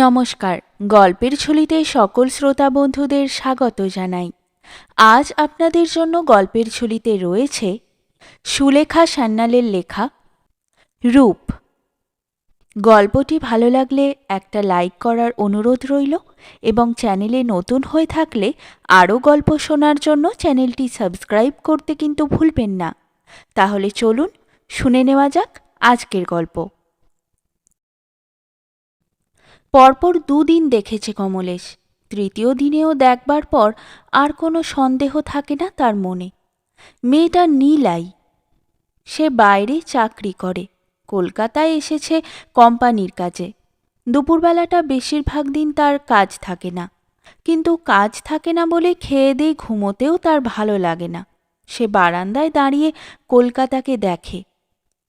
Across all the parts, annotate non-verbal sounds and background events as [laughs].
নমস্কার। গল্পের ঝুলিতে সকল শ্রোতা বন্ধুদের স্বাগত জানাই। আজ আপনাদের জন্য গল্পের ঝুলিতে রয়েছে সুলেখা সান্যালের লেখা রূপ। গল্পটি ভালো লাগলে একটা লাইক করার অনুরোধ রইল এবং চ্যানেলে নতুন হয়ে থাকলে আরও গল্প শোনার জন্য চ্যানেলটি সাবস্ক্রাইব করতে কিন্তু ভুলবেন না। তাহলে চলুন শুনে নেওয়া যাক আজকের গল্প। পরপর দুদিন দেখেছে কমলেশ। তৃতীয় দিনেও দেখবার পর আর কোনো সন্দেহ থাকে না তার মনে। মেয়েটা নীলাই। সে বাইরে চাকরি করে। কলকাতায় এসেছে কোম্পানির কাজে। দুপুরবেলাটা বেশিরভাগ দিন তার কাজ থাকে না। কিন্তু কাজ থাকে না বলে খেয়ে দিয়ে ঘুমোতেও তার ভালো লাগে না। সে বারান্দায় দাঁড়িয়ে কলকাতাকে দেখে।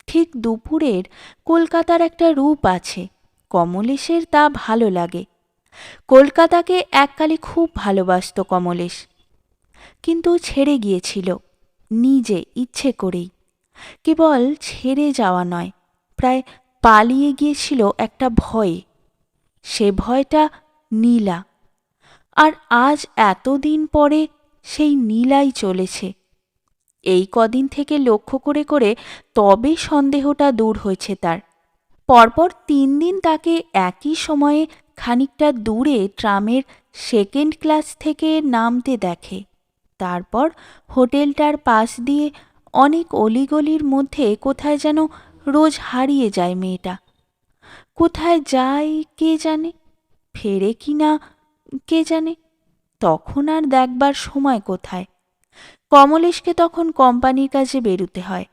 ঠিক দুপুরের কলকাতার একটা রূপ আছে। কমলেশের তা ভালো লাগে। কলকাতাকে এককালে খুব ভালোবাসত কমলেশ। কিন্তু ছেড়ে গিয়েছিল, নিজে ইচ্ছে করেই। কেবল ছেড়ে যাওয়া নয়, প্রায় পালিয়ে গিয়েছিল একটা ভয়ে। সে ভয়টা নীলা। আর আজ এতদিন পরে সেই নীলাই চলেছে। এই কদিন থেকে লক্ষ্য করে করে তবে সন্দেহটা দূর হয়েছে তার। পরপর তিন দিন তাকে একই সময়ে খানিকটা দূরে ট্রামের সেকেন্ড ক্লাস থেকে নামতে দেখে। তারপর হোটেলটার পাশ দিয়ে অনেক অলিগলির মধ্যে কোথায় যেন রোজ হারিয়ে যায় মেয়েটা। কোথায় যায় কে জানে? ফেরে কি না কে জানে? তখন আর দেখবার সময় কোথায়? কমলেশকে তখন কোম্পানির কাজে বেরুতে হয়।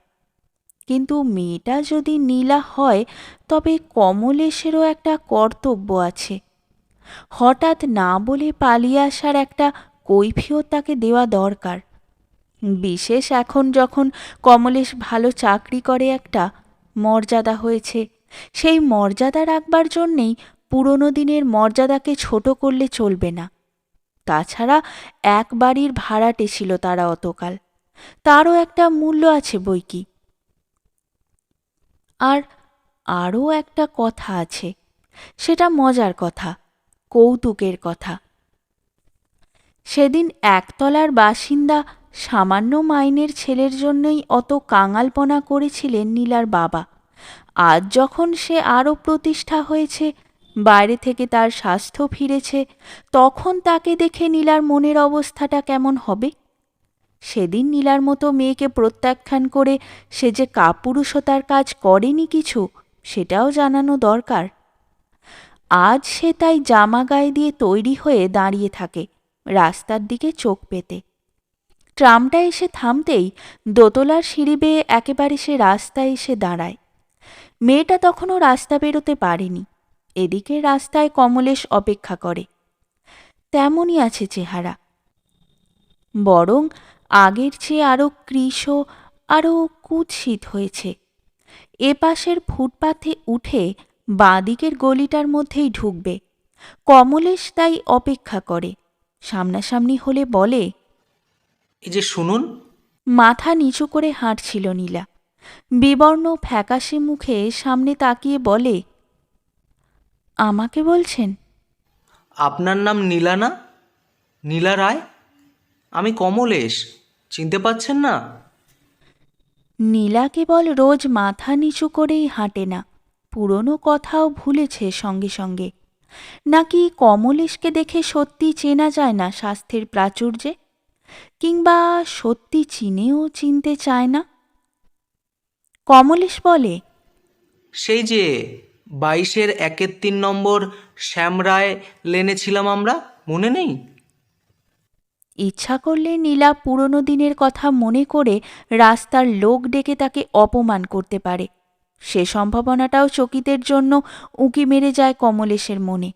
কিন্তু মেয়েটা যদি নীলা হয়, তবে কমলেশেরও একটা কর্তব্য আছে। হঠাৎ না বলে পালিয়ে আসার একটা কৈফিয়ত তাকে দেওয়া দরকার। বিশেষ এখন যখন কমলেশ ভালো চাকরি করে একটা মর্যাদা হয়েছে, সেই মর্যাদা রাখবার জন্যেই পুরনো দিনের মর্যাদাকে ছোট করলে চলবে না। তাছাড়া এক বাড়ির ভাড়াটে ছিল তারা অতকাল। তারও একটা মূল্য আছে বই কি আর আরও একটা কথা আছে। সেটা মজার কথা, কৌতুকের কথা। সেদিন একতলার বাসিন্দা সামান্য মাইনের ছেলের জন্যই অত কাঙালপনা করেছিলেন নীলার বাবা। আজ যখন সে আরও প্রতিষ্ঠা হয়েছে, বাইরে থেকে তার স্বাস্থ্য ফিরেছে, তখন তাকে দেখে নীলার মনের অবস্থাটা কেমন হবে? সেদিন নীলার মতো মেয়েকে প্রত্যাখ্যান করে সে যে কাপুরুষতার কাজ করেনি কিছু, সেটাও জানানো দরকার। আজ সে তাই জামা গায়ে দিয়ে তৈরি হয়ে দাঁড়িয়ে থাকে রাস্তার দিকে চোখ পেতে। ট্রামটা এসে থামতেই দোতলার সিঁড়ি বেয়ে একেবারে সে রাস্তায় এসে দাঁড়ায়। মেয়েটা তখনও রাস্তা বেরোতে পারেনি, এদিকে রাস্তায় কমলেশ অপেক্ষা করে। তেমনই আছে চেহারা। বরং আগের চেয়ে আরও কৃশ আরও কুৎসিত হয়েছে। এ পাশের ফুটপাথে উঠে বাঁদিকের গলিটার মধ্যেই ঢুকবে। কমলেশ তাই অপেক্ষা করে। সামনাসামনি হলে বলে এই যে শুনুন। মাথা নিচু করে হাঁটছিল নীলা। বিবর্ণ ফ্যাকাশে মুখে সামনে তাকিয়ে বলে আমাকে বলছেন? আপনার নাম নীলা না? নীলা রায়? আমি কমলেশ। চিনতে পাচ্ছেন না? নীলা কেবল রোজ মাথা নিচু করেই হাঁটে না। পুরনো কথাও ভুলেছে সঙ্গে সঙ্গে। নাকি কমলেশকে দেখে সত্যি চেনা যায় না স্বাস্থ্যের প্রাচুর্যে? কিংবা সত্যি চিনেও চিনতে চায় না? কমলেশ বলে সেই যে বাইশের একের তিন নম্বর শ্যাম রায় লেনে ছিলাম আমরা মনে নেই? ইচ্ছা করলে নীলা পুরনো দিনের কথা মনে করে রাস্তার লোক ডেকে তাকে অপমান করতে পারে। সে সম্ভাবনাটাও চকিতের জন্য উঁকি মেরে যায় কমলেশের মনে।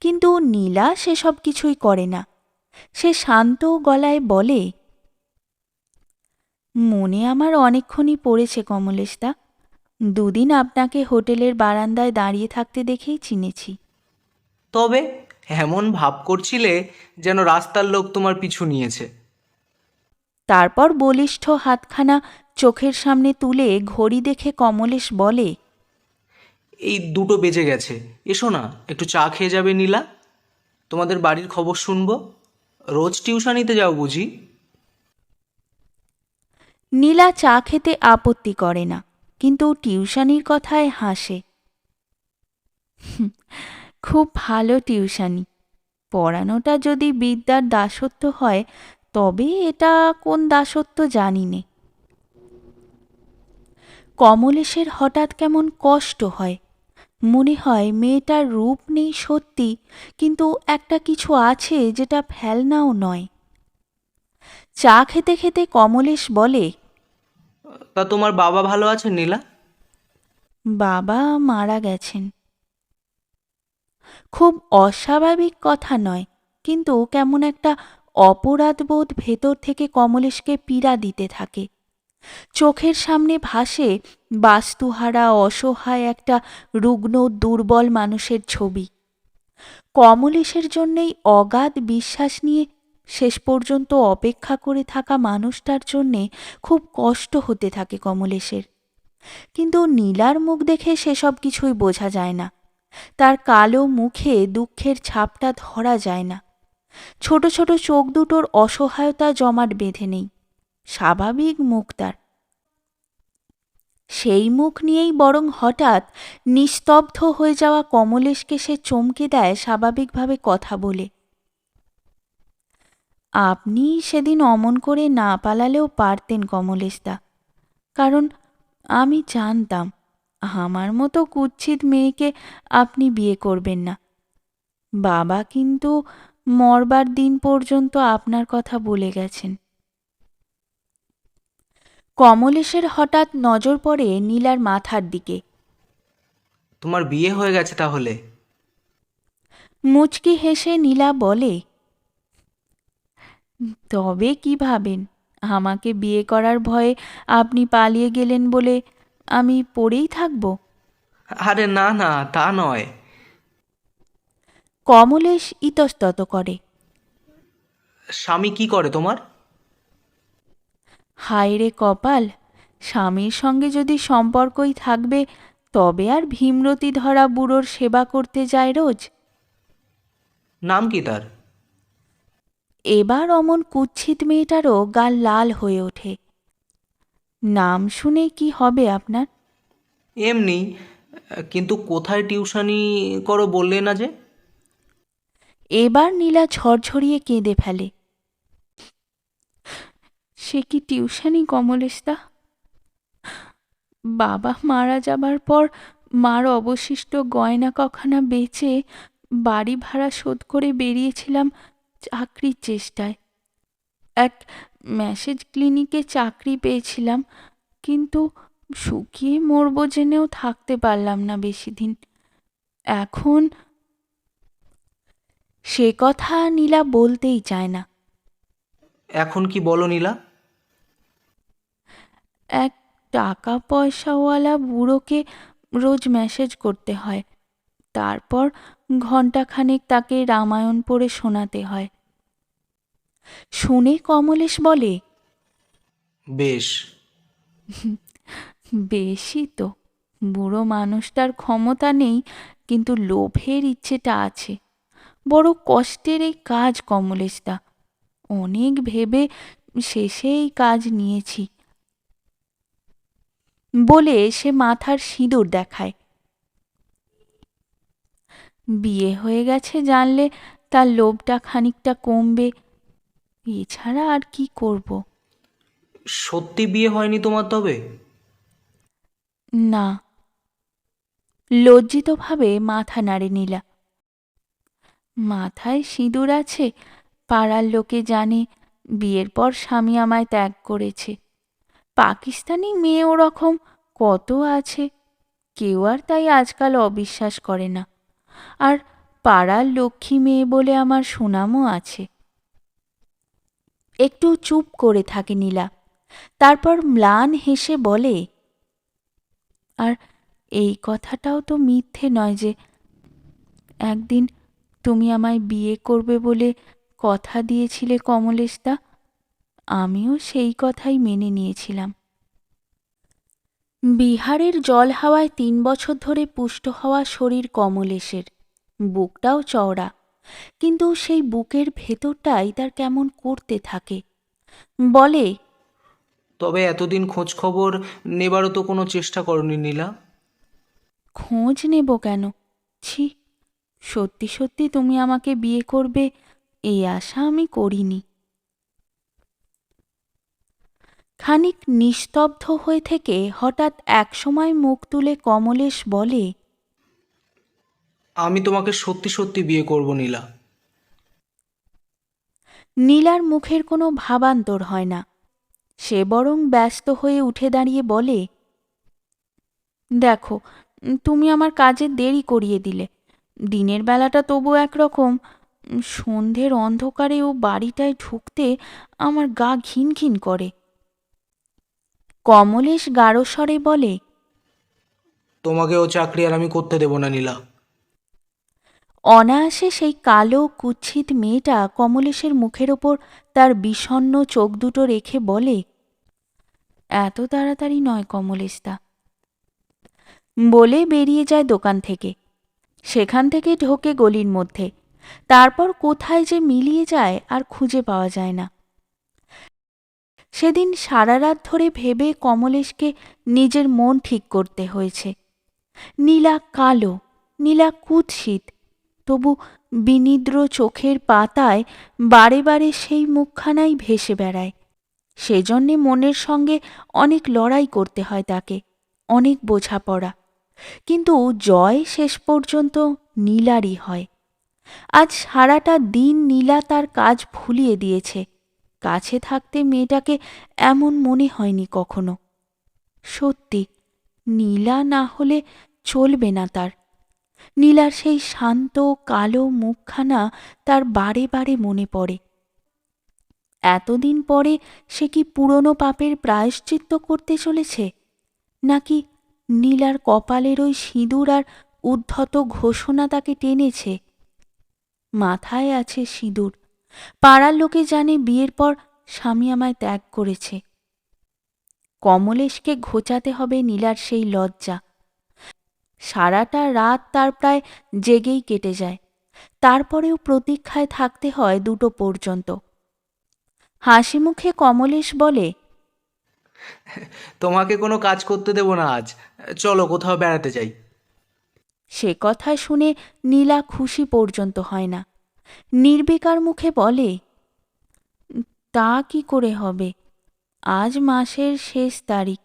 কিন্তু নীলা সেসব কিছুই করে না। সে শান্ত গলায় বলে, মনে আমার অনেকক্ষণই পড়েছে কমলেশদা দুদিন আপনাকে হোটেলের বারান্দায় দাঁড়িয়ে থাকতে দেখেই চিনেছি। তবে এমন ভাব করছিলে যেন রাস্তার লোক তোমার পিছু নিয়েছে। তারপর বলিষ্ঠ হাতখানা চোখের সামনে তুলে ঘড়ি দেখে কমলেশ বলে এই দুটো বেজে গেছে এসো না একটু চা খেয়ে যাবে নীলা। তোমাদের বাড়ির খবর শুনব। রোজ টিউশনিতে যাও বুঝি। নীলা চা খেতে আপত্তি করে না কিন্তু টিউশনির কথায় হাসে। খুব ভালো টিউশানি। পড়ানোটা যদি বিদ্যার দাসত্ব হয় তবে এটা কোন দাসত্ব জানি নে। কমলেশের হঠাৎ কেমন কষ্ট হয়। মনে হয় মেয়েটার রূপ নেই সত্যি কিন্তু একটা কিছু আছে যেটা ফেলনাও নয়। চা খেতে খেতে কমলেশ বলে তা তোমার বাবা ভালো আছে নীলা? বাবা মারা গেছেন। খুব অস্বাভাবিক কথা নয়, কিন্তু কেমন একটা অপরাধবোধ ভেতর থেকে কমলেশকে পীড়া দিতে থাকে। চোখের সামনে ভাসে বাস্তুহারা, অসহায় একটা রুগ্ন, দুর্বল মানুষের ছবি। কমলেশের জন্যেই অগাধ বিশ্বাস নিয়ে শেষ পর্যন্ত অপেক্ষা করে থাকা মানুষটার জন্যে খুব কষ্ট হতে থাকে কমলেশের। কিন্তু নীলার মুখ দেখে সেসব কিছুই বোঝা যায় না। তার কালো মুখে দুঃখের ছাপটা ধরা যায় না। ছোট ছোট চোখ দুটোর অসহায়তা জমাট বেঁধে নেই। স্বাভাবিক মুখ তার। সেই মুখ নিয়েই বরং হঠাৎ নিস্তব্ধ হয়ে যাওয়া কমলেশকে সে চমকে দেয় স্বাভাবিকভাবে কথা বলে। আপনি সেদিন অমন করে না পালালেও পারতেন কমলেশদা কারণ আমি জানতাম আমার মতো কুৎসিত মেয়েকে আপনি বিয়ে করবেন না। বাবা কিন্তু মরবার দিন পর্যন্ত আপনার কথা বলে গেছেন। কমলেশের হঠাৎ নজর পড়ে নীলার মাথার দিকে। তোমার বিয়ে হয়ে গেছে তাহলে? মুচকি হেসে নীলা বলে তবে কি ভাবেন? আমাকে বিয়ে করার ভয়ে আপনি পালিয়ে গেলেন বলে আমি পড়েই থাকব? আরে না না তা নয়। কমলেশ ইতস্তত করে। স্বামী কি করে তোমার? হায় রে কপাল স্বামীর সঙ্গে যদি সম্পর্কই থাকবে তবে আর ভীমরতি ধরা বুড়োর সেবা করতে যায় রোজ? নাম কি তার? এবার অমন কুচ্ছিত মেয়েটারও গাল লাল হয়ে ওঠে। নাম শুনে কি হবে আপনার? এমনি কিন্তু কোথায় টিউশনি করো বললে না যে? এবার নীলা ঝরঝরিয়ে কেঁদে ফেলে। সে কি টিউশনি কমলেশদা বাবা মারা যাবার পর মার অবশিষ্ট গয়না কখানা বেচে বাড়ি ভাড়া শোধ করে বেরিয়েছিলাম চাকরির চেষ্টায়। এক ম্যাসেজ ক্লিনিকে চাকরি পেয়েছিলাম কিন্তু শুকিয়ে মরবো জেনেও থাকতে পারলাম না বেশি দিন। এখন সে কথা নীলা বলতেই চায় না। এখন কি বলো নীলা? এক টাকা পয়সাওয়ালা বুড়োকে রোজ মেসেজ করতে হয় তারপর ঘণ্টাখানেক তাকে রামায়ণ পড়ে শোনাতে হয়। শুনে কমলেশ বলে বেশ। [laughs] বেশি তো। বুড়ো মানুষটার ক্ষমতা নেই কিন্তু লোভের ইচ্ছেটা আছে। বড় কষ্টের এই কাজ কমলেশদা। অনেক ভেবে শেষে এই কাজ নিয়েছি। বলে সে মাথার সিঁদুর দেখায়। বিয়ে হয়ে গেছে জানলে তার লোভটা খানিকটা কমবে। এছাড়া আর কি করব? সত্যি বিয়ে হয়নি তোমার তবে? না। লজ্জিতভাবে মাথা নাড়ে নীলা। মাথায় সিঁদুর আছে পাড়ার লোকে জানে বিয়ের পর স্বামী আমায় ত্যাগ করেছে। পাকিস্তানি মেয়ে ওরকম কত আছে? কেউ আর তাই আজকাল অবিশ্বাস করে না। আর পাড়ার লক্ষ্মী মেয়ে বলে আমার সুনামও আছে। একটু চুপ করে থাকে নীলা। তারপর ম্লান হেসে বলে, আর এই কথাটাও তো মিথ্যে নয় যে একদিন তুমি আমায় বিয়ে করবে বলে কথা দিয়েছিলে কমলেশদা, আমিও সেই কথাই মেনে নিয়েছিলাম। বিহারের জল হাওয়ায় তিন বছর ধরে পুষ্ট হওয়া শরীর কমলেশের, বুকটাও চওড়া। কিন্তু সেই বুকের ভেতরটাই তার কেমন করতে থাকে। বলে তবে এতদিন খোঁজ খবর নেবারও তো কোনো চেষ্টা করনি নীলা। খোঁজ নেব কেন? ছি সত্যি সত্যি তুমি আমাকে বিয়ে করবে এই আশা আমি করিনি। খানিক নিস্তব্ধ হয়ে থেকে হঠাৎ একসময় মুখ তুলে কমলেশ বলে আমি তোমাকে সত্যি সত্যি বিয়ে করব নীলা। নীলার মুখের কোনো ভাবান্তর হয় না। সে বরং ব্যস্ত হয়ে উঠে দাঁড়িয়ে বলে দেখো তুমি আমার কাজে দেরি করিয়ে দিলে। দিনের বেলাটা তবু একরকম। সন্ধ্যের অন্ধকারে ও বাড়িটায় ঢুকতে আমার গা ঘিন ঘিন করে। কমলেশ গাঢ় স্বরে বলে তোমাকে ও চাকরি আর আমি করতে দেবো না নীলা। অনায়াসে সেই কালো কুৎসিত মেয়েটা কমলেশের মুখের ওপর তার বিষণ্ণ চোখ দুটো রেখে বলে, এত তাড়াতাড়ি নয় কমলেশদা বলে বেরিয়ে যায় দোকান থেকে। সেখান থেকে ঢোকে গলির মধ্যে। তারপর কোথায় যে মিলিয়ে যায় আর খুঁজে পাওয়া যায় না। সেদিন সারা রাত ধরে ভেবে কমলেশকে নিজের মন ঠিক করতে হয়েছে। নীলা কালো, নীলা কুৎসিত তবু বিনিদ্র চোখের পাতায় বারে বারে সেই মুখখানাই ভেসে বেড়ায়। সেজন্যে মনের সঙ্গে অনেক লড়াই করতে হয় তাকে, অনেক বোঝাপড়া। কিন্তু জয় শেষ পর্যন্ত নীলারই হয়। আজ সারাটা দিন নীলা তার কাজ ভুলিয়ে দিয়েছে। কাছে থাকতে মেয়েটাকে এমন মনে হয়নি কখনো। সত্যি, নীলা না হলে চলবে না তার। নীলার সেই শান্ত, কালো মুখখানা তার বারে বারে মনে পড়ে। এতদিন পরে সে কি পুরনো পাপের প্রায়শ্চিত্ত করতে চলেছে? নাকি নীলার কপালের ওই সিঁদুর আর উদ্ধত ঘোষণা তাকে টেনেছে? মাথায় আছে সিঁদুর। পাড়ার লোকে জানে বিয়ের পর স্বামী আমায় ত্যাগ করেছে। কমলেশকে ঘোচাতে হবে নীলার সেই লজ্জা। সারাটা রাত তার প্রায় জেগেই কেটে যায়। তারপরেও প্রতীক্ষায় থাকতে হয় দুটো পর্যন্ত। হাসি মুখে কমলেশ বলে তোমাকে কোনো কাজ করতে দেবো না আজ। চলো কোথাও বেড়াতে যাই। সে কথা শুনে নীলা খুশি পর্যন্ত হয় না। নির্বিকার মুখে বলে তা কি করে হবে? আজ মাসের শেষ তারিখ।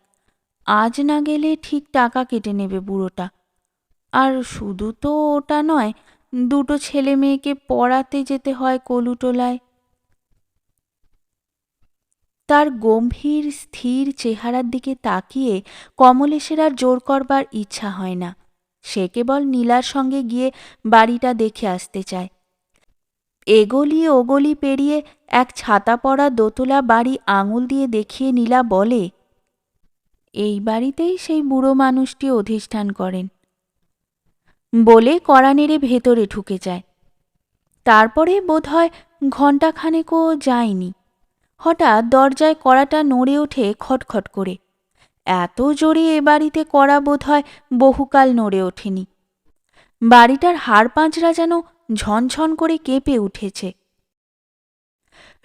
আজ না গেলে ঠিক টাকা কেটে নেবে বুড়োটা। আর শুধু তো ওটা নয়, দুটো ছেলে মেয়েকে পড়াতে যেতে হয় কলুটোলায়। তার গম্ভীর, স্থির চেহারার দিকে তাকিয়ে কমলেশের আর জোর করবার ইচ্ছা হয় না। সে কেবল নীলার সঙ্গে গিয়ে বাড়িটা দেখে আসতে চায়। এগলি ওগলি পেরিয়ে এক ছাতা পড়া দোতলা বাড়ি আঙুল দিয়ে দেখিয়ে নীলা বলে, এই বাড়িতেই সেই বুড়ো মানুষটি অধিষ্ঠান করেন। বলে কড়া নেড়ে ভেতরে ঢুকে যায়। তারপরে বোধ বোধহয় ঘণ্টাখানেকও যায়নি। হঠাৎ দরজায় কড়াটা নড়ে ওঠে খটখট করে। এত জোরে এ বাড়িতে কড়া বোধহয় বহুকাল নড়ে ওঠেনি। বাড়িটার হাড় পাঁচরা যেন ঝনঝন করে কেঁপে উঠেছে।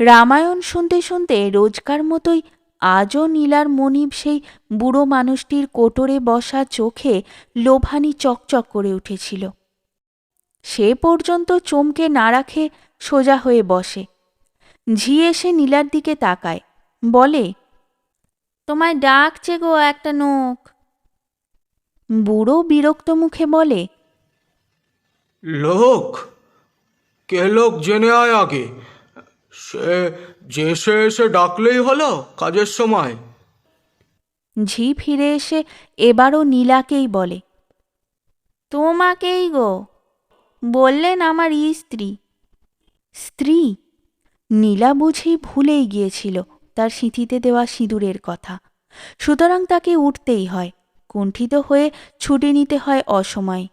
রামায়ণ শুনতে শুনতে রোজকার মতোই আজও নীলার মনিব সেই বুড়ো মানুষটির কোটরে বসা চোখে লোভানি চকচক করে উঠেছিল। সে পর্যন্ত চমকে না রাখে সোজা হয়ে বসে। ঝি এসে নীলার দিকে তাকায়, বলে, তোমায় ডাকছে গো একটা নোক বুড়ো বিরক্ত মুখে বলে, লোক? কে লোক জেনে আয় আগে? সে, যে সে এসে ডাকলেই হলো কাজের সময়। ঝি ফিরে এসে এবারও নীলাকেই বলে, তোমাকেই গো, বললেন আমার স্ত্রী। স্ত্রী? নীলা বুঝি ভুলেই গিয়েছিল তার সিঁথিতে দেওয়া সিঁদুরের কথা। সুতরাং তাকে উঠতেই হয়, কুণ্ঠিত হয়ে ছুটি নিতে হয় অসময়।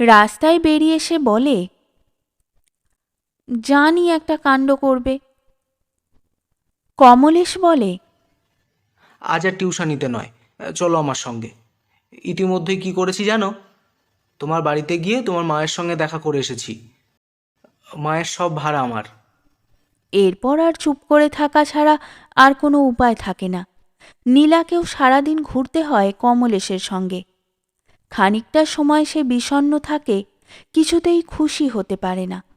রাস্তায় বেরিয়ে এসে বলে জানি একটা কাণ্ড করবে। কমলেশ বলে আজ আর টিউশনিতে নয় চলো আমার সঙ্গে। ইতিমধ্যেই কি করেছি জানো? তোমার বাড়িতে গিয়ে তোমার মায়ের সঙ্গে দেখা করে এসেছি। মায়ের সব ভাড়া আমার। এরপর আর চুপ করে থাকা ছাড়া আর কোনো উপায় থাকে না। নীলাকেও সারাদিন ঘুরতে হয় কমলেশের সঙ্গে। খানিকটা সময় সে বিষণ্ণ থাকে কিছুতেই খুশি হতে পারে না।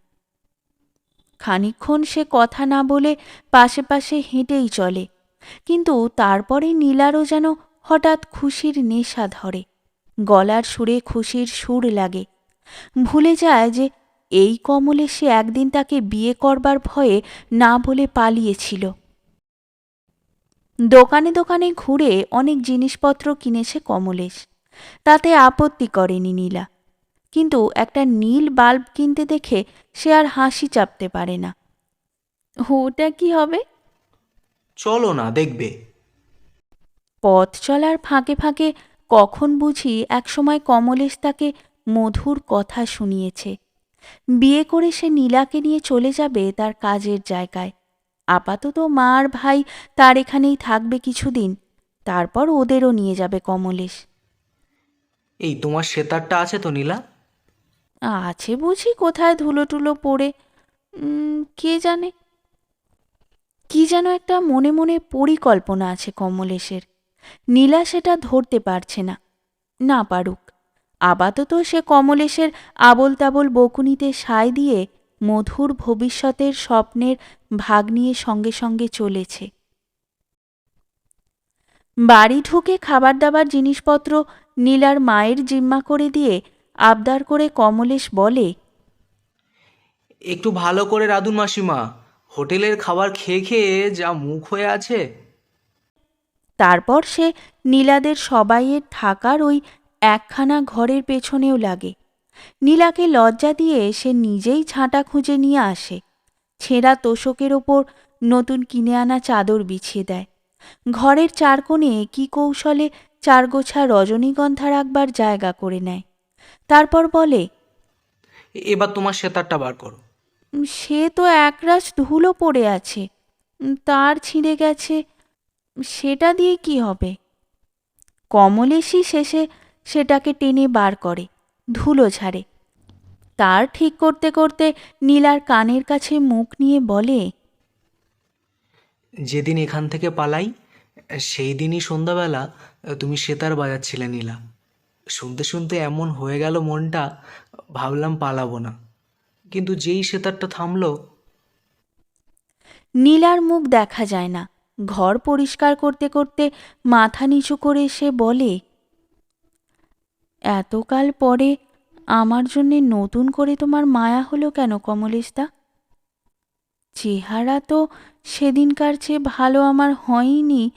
খানিকক্ষণ সে কথা না বলে পাশে পাশে হেঁটেই চলে। কিন্তু তারপরে নীলারও যেন হঠাৎ খুশির নেশা ধরে। গলার সুরে খুশির সুর লাগে। ভুলে যায় যে এই কমলে সে একদিন তাকে বিয়ে করবার ভয়ে না বলে পালিয়েছিল। দোকানে দোকানে ঘুরে অনেক জিনিসপত্র কিনেছে কমলেশ। তাতে আপত্তি করেনি নীলা। কিন্তু একটা নীল বাল্ব কিনতে দেখে সে আর হাসি চাপতে পারে না। ওটা কি হবে? চলো না দেখবে। পথ চলার ফাঁকে ফাঁকে কখন বুঝি একসময় কমলেশ তাকে মধুর কথা শুনিয়েছে। বিয়ে করে সে নীলাকে নিয়ে চলে যাবে তার কাজের জায়গায়। আপাতত মা আর ভাই তার এখানেই থাকবে কিছুদিন। তারপর ওদেরও নিয়ে যাবে কমলেশ। এই তোমার সেতারটা আছে তো নীলা? আছে বুঝি কোথায় ধুলো টুলো পড়ে কে জানে? কি যেন একটা মনে মনে পরিকল্পনা আছে কমলেশের। নীলা সেটা ধরতে পারছে না না পারুক। আপাতত সে কমলেশের আবল তাবল বকুনিতে সায় দিয়ে মধুর ভবিষ্যতের স্বপ্নের ভাগ নিয়ে সঙ্গে সঙ্গে চলেছে। বাড়ি ঢুকে খাবার দাবার জিনিসপত্র নীলার মায়ের জিম্মা করে দিয়ে আবদার করে কমলেশ বলে একটু ভালো করে রাধুন মাসিমা। হোটেলের খাবার খেয়ে খেয়ে যা মুখ হয়ে আছে। তারপর সে নীলাদের সবাইয়ের থাকার ওই একখানা ঘরের পেছনেও লাগে। নীলাকে লজ্জা দিয়ে সে নিজেই ছাঁটা খুঁজে নিয়ে আসে। ছেঁড়া তোষকের ওপর নতুন কিনে আনা চাদর বিছিয়ে দেয়। ঘরের চার কোণে কি কৌশলে চারগোছা রজনীগন্ধা রাখবার জায়গা করে নেয়। তারপর বলে এবার তোমার সেতারটা বার করো। সে তো একরাশ ধুলো পড়ে আছে তার ছিঁড়ে গেছে সেটা দিয়ে কি হবে? কমলেশই শেষে সেটাকে টেনে বার করে ধুলো ঝাড়ে। তার ঠিক করতে করতে নীলার কানের কাছে মুখ নিয়ে বলে যেদিন এখান থেকে পালাই সেই দিনই সন্ধ্যাবেলা তুমি সেতার বাজাচ্ছিলে নীলা। শুনতে শুনতে এমন হয়ে গেল মনটা, ভাবলাম পালাবো না। কিন্তু যেই সেতারটা থামলো, নীলার মুখ দেখা যায় না। ঘর পরিষ্কার করতে করতে মাথা নিচু করে সে বলে, এতকাল পরে আমার জন্যে নতুন করে তোমার মায়া হলো কেন কমলেশদা? চেহারা তো সেদিনকার চেয়ে ভালো আমার হয়নি,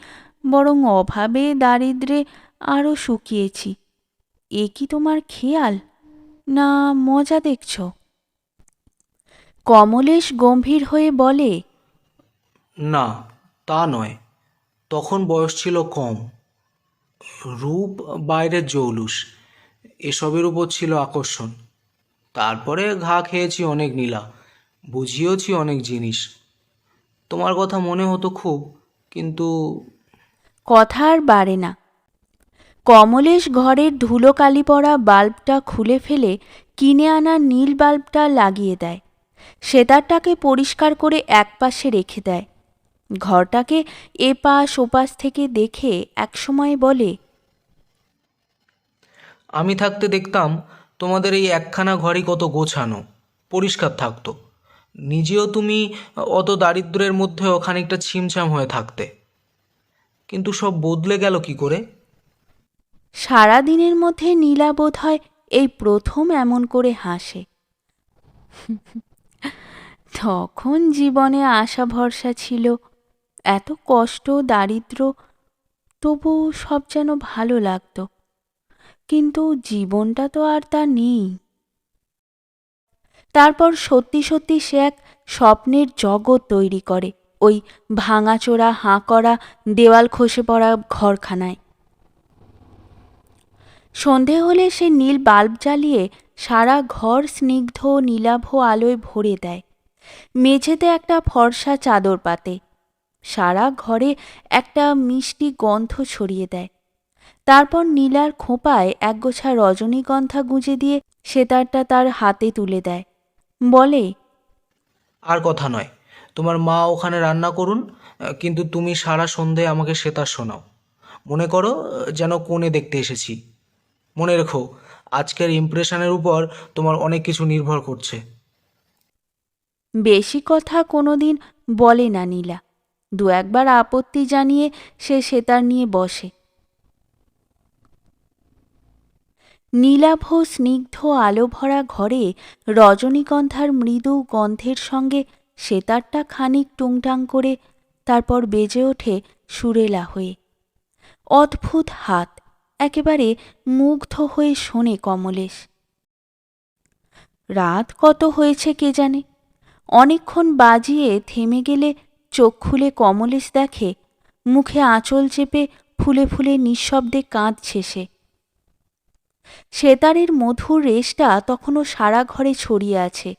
বরং অভাবে, দারিদ্রে আরও শুকিয়েছি। এ কি তোমার খেয়াল? না মজা দেখছ। কমলেশ গম্ভীর হয়ে বলে না তা নয়। তখন বয়স ছিল কম। রূপ বাইরের জৌলুস। এসবের উপর ছিল আকর্ষণ। তারপরে ঘা খেয়েছি অনেক নীলা। বুঝিয়েছি অনেক জিনিস। তোমার কথা মনে হতো খুব কিন্তু কথা আর বাড়ে না। কমলেশ ঘরের ধুলো কালি পড়া বাল্বটা খুলে ফেলে কিনে আনা নীল বাল্বটা লাগিয়ে দেয়। সেতারটাকে পরিষ্কার করে একপাশে রেখে দেয়। ঘরটাকে এপাশ ওপাশ থেকে দেখে একসময় বলে, আমি থাকতে দেখতাম তোমাদের এই একখানা ঘরই কত গোছানো, পরিষ্কার থাকতো। নিজেও তুমি অত দারিদ্র্যের মধ্যেও খানিকটা ছিমছাম হয়ে থাকতে। কিন্তু সব বদলে গেল কি করে? সারা দিনের মধ্যে নীলা বোধ হয় এই প্রথম এমন করে হাসে। তখন জীবনে আশা ভরসা ছিল, এত কষ্ট দারিদ্র তবু সব যেন ভালো লাগতো। কিন্তু জীবনটা তো আর তা নেই। তারপর সত্যি সত্যি সে এক স্বপ্নের জগৎ তৈরি করে, ওই ভাঙাচোরা, হাঁ করা, দেওয়াল খসে পড়া ঘরখানায়। সন্ধে হলে সে নীল বাল্ব জ্বালিয়ে সারা ঘর স্নিগ্ধ নীলাভ আলোয় ভরে দেয়। মেঝেতে একটা ফর্সা চাদর পাতে। সারা ঘরে একটা মিষ্টি গন্ধ ছড়িয়ে দেয়। তারপর নীলার খোঁপায় একগোছা রজনীগন্ধা গুঁজে দিয়ে সেতারটা তার হাতে তুলে দেয়। বলে, আর কথা নয়। তোমার মা ওখানে রান্না করুন, কিন্তু তুমি সারা সন্ধে আমাকে সেতার শোনাও। মনে করো, যেন কোণে দেখতে এসেছি। মনে রেখো, আজকের ইমপ্রেশনের উপর তোমার অনেক কিছু নির্ভর করছে। বেশি কথা কোনোদিন বলে না নীলা। দু একবার আপত্তি জানিয়ে সে সেতার নিয়ে বসে। নীলাভ স্নিগ্ধ আলো ভরা ঘরে রজনীগন্ধার মৃদু গন্ধের সঙ্গে সেতারটা খানিক টুংটাং করে তারপর বেজে ওঠে সুরেলা হয়ে। অদ্ভুত হাত একেবারে মুগ্ধ হয়ে শোনে কমলেশ। রাত কত হয়েছে কে জানে? অনেকক্ষণ বাজিয়ে থেমে গেলে চোখ খুলে কমলেশ দেখে মুখে আঁচল চেপে ফুলে ফুলে নিঃশব্দে কাঁদছে সে। সেতারের মধুর রেশটা তখনও সারা ঘরে ছড়িয়ে আছে।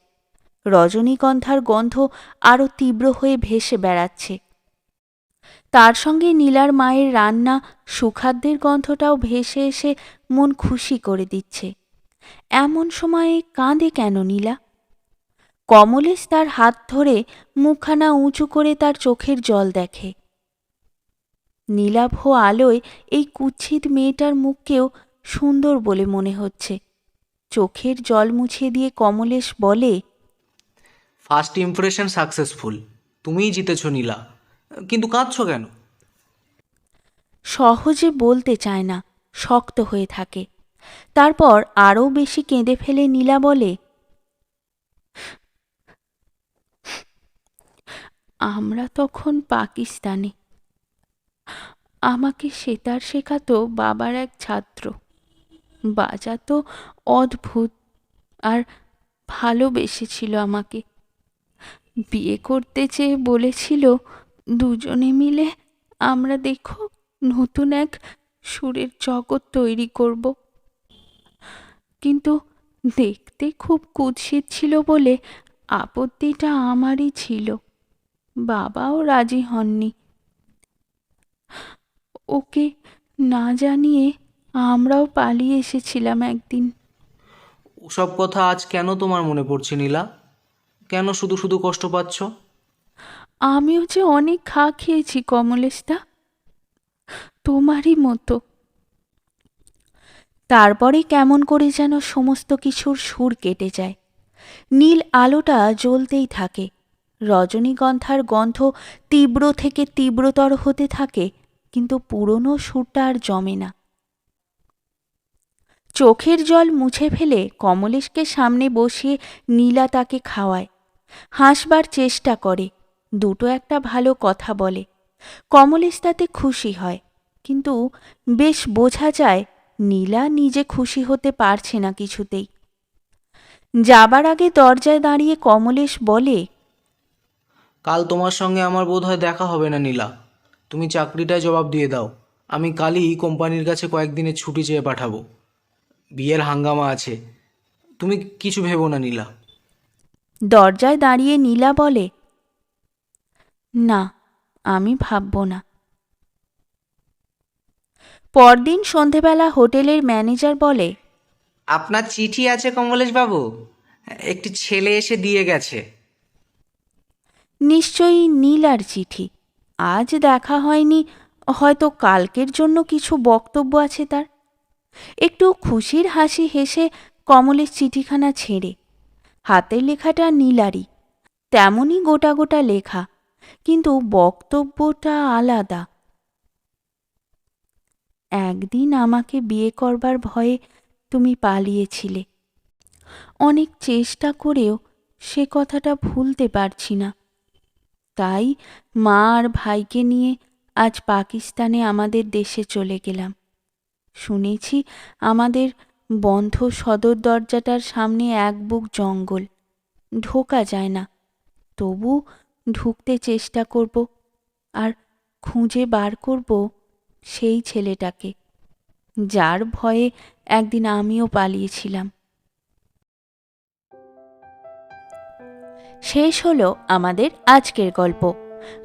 রজনীগন্ধার গন্ধ আরও তীব্র হয়ে ভেসে বেড়াচ্ছে। তার সঙ্গে নীলার মায়ের রান্না সুখাদ্যের গন্ধটাও ভেসে এসে মন খুশি করে দিচ্ছে। এমন সময়ে কাঁদে কেন নীলা? কমলেশ তার হাত ধরে মুখখানা উঁচু করে তার চোখের জল দেখে। নীলাভ আলোয় এই কুচ্ছিত মেয়েটার মুখকেও সুন্দর বলে মনে হচ্ছে। চোখের জল মুছিয়ে দিয়ে কমলেশ বলে ফার্স্ট ইমপ্রেশন সাকসেসফুল তুমিই জিতেছ নীলা। কিন্তু কাঁদছো কেন? সহজে বলতে চায় না, শক্ত হয়ে থাকে। তারপর আরও বেশি কেঁদে ফেলে নীলা বলে, আমরা তখন পাকিস্তানে। আমাকে সেতার শেখাতো বাবার এক ছাত্র। বাজাতো অদ্ভুত আর ভালোবেসেছিল আমাকে। বিয়ে করতে চেয়ে বলেছিল, দুজনে মিলে আমরা দেখো নতুন এক সুরের জগৎ তৈরি করব। কিন্তু দেখতে খুব কুৎসিত ছিল বলে আপত্তিটা আমারই ছিল। বাবাও রাজি হননি। ওকে না জানিয়ে আমরাও পালিয়ে এসেছিলাম একদিন। ওসব কথা আজ কেন তোমার মনে পড়ছে নীলা? কেন শুধু শুধু কষ্ট পাচ্ছ? আমিও যে অনেক খা খেয়েছি কমলেশদা। তোমারই মতো। তারপরে কেমন করে যেন সমস্ত কিছুর সুর কেটে যায়। নীল আলোটা জ্বলতেই থাকে। রজনীগন্ধার গন্ধ তীব্র থেকে তীব্রতর হতে থাকে, কিন্তু পুরনো সুরটা আর জমে না। চোখের জল মুছে ফেলে কমলেশকে সামনে বসিয়ে নীলা তাকে খাওয়ায়। হাসবার চেষ্টা করে, দুটো একটা ভালো কথা বলে। কমলেশ তাতে খুশি হয়। কিন্তু বেশ বোঝা যায় নীলা নিজে খুশি হতে পারছে না কিছুতেই। যাবার আগে দরজায় দাঁড়িয়ে কমলেশ বলে কাল তোমার সঙ্গে আমার বোধহয় দেখা হবে না নীলা। তুমি চাকরিটায় জবাব দিয়ে দাও। আমি কালই কোম্পানির কাছে কয়েকদিনের ছুটি চেয়ে পাঠাবো। বিয়ের হাঙ্গামা আছে। তুমি কিছু ভেবো না নীলা। দরজায় দাঁড়িয়ে নীলা বলে না আমি ভাবব না। পরদিন সন্ধেবেলা হোটেলের ম্যানেজার বলে আপনার চিঠি আছে কমলেশবাবু? একটি ছেলে এসে দিয়ে গেছে। নিশ্চয়ই নীলার চিঠি। আজ দেখা হয়নি হয়তো কালকের জন্য কিছু বক্তব্য আছে তার। একটু খুশির হাসি হেসে কমলের চিঠিখানা ছেড়ে হাতের লেখাটা নীলারই তেমনই গোটা গোটা লেখা কিন্তু বক্তব্যটা আলাদা। একদিন আমাকে বিয়ে করবার ভয়ে তুমি পালিয়েছিলে। অনেক চেষ্টা করেও সে কথাটা ভুলতে পারছি না। তাই মা আর ভাইকে নিয়ে আজ পাকিস্তানে আমাদের দেশে চলে গেলাম। শুনেছি আমাদের বন্ধ সদর দরজাটার সামনে এক বুক জঙ্গল। ঢোকা যায় না। তবু ঢুকতে চেষ্টা করব আর খুঁজে বার করব সেই ছেলেটাকে। যার ভয়ে একদিন আমিও পালিয়েছিলাম। শেষ হলো আমাদের আজকের গল্প।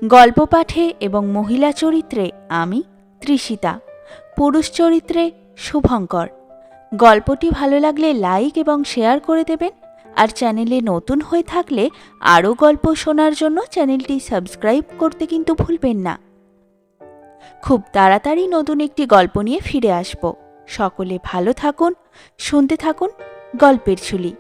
গল্প পাঠে এবং মহিলা চরিত্রে আমি তৃষিতা পুরুষ চরিত্রে শুভঙ্কর। গল্পটি ভালো লাগলে লাইক এবং শেয়ার করে দেবেন। আর চ্যানেলে নতুন হয়ে থাকলে আরও গল্প শোনার জন্য চ্যানেলটি সাবস্ক্রাইব করতে কিন্তু ভুলবেন না। খুব তাড়াতাড়ি নতুন একটি গল্প নিয়ে ফিরে আসব। সকলে ভালো থাকুন, শুনতে থাকুন, গল্পের ঝুলি।